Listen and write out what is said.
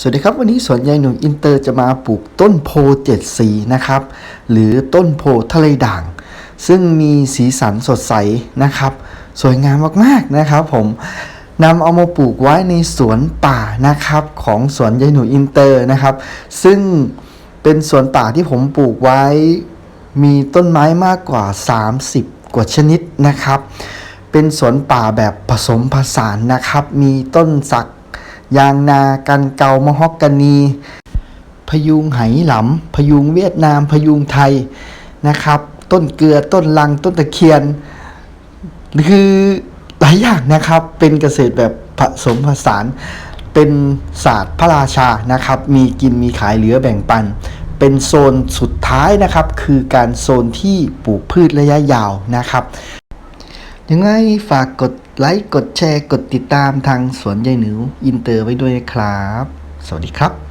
สวัสดีครับ วันนี้สวนยายหนุ่มอินเตอร์จะมาปลูกต้นโพเจ็ดสีนะครับ หรือต้นโพทะเลด่าง ซึ่งมีสีสันสดใสนะครับ สวยงามมากๆนะครับ ผมนำเอามาปลูกไว้ในสวนป่านะครับ ของสวนยายหนุ่มอินเตอร์นะครับ ซึ่งเป็นสวนป่าที่ผมปลูกไว้ มีต้นไม้มากกว่า 30 กว่าชนิดนะครับ เป็นสวนป่าแบบผสมผสานนะครับ มีต้นสัก ยางนา กันเกามะฮอกกานี พยุงไหหลำพยุงเวียดนาม พยุงไทยนะครับ ต้นเกลือต้นลังต้นตะเคียน คือหลายอย่างนะครับเป็นเกษตรแบบผสมผสาน เป็นศาสตร์พระราชานะครับ มีกินมีขายเหลือแบ่งปัน เป็นโซนสุดท้ายนะครับ คือการโซนที่ปลูกพืชระยะยาวนะครับ ยังไงฝากกดไลค์ กดแชร์ กดติดตามทางสวนยายหนูอินเตอร์ไว้ด้วยนะครับ สวัสดีครับ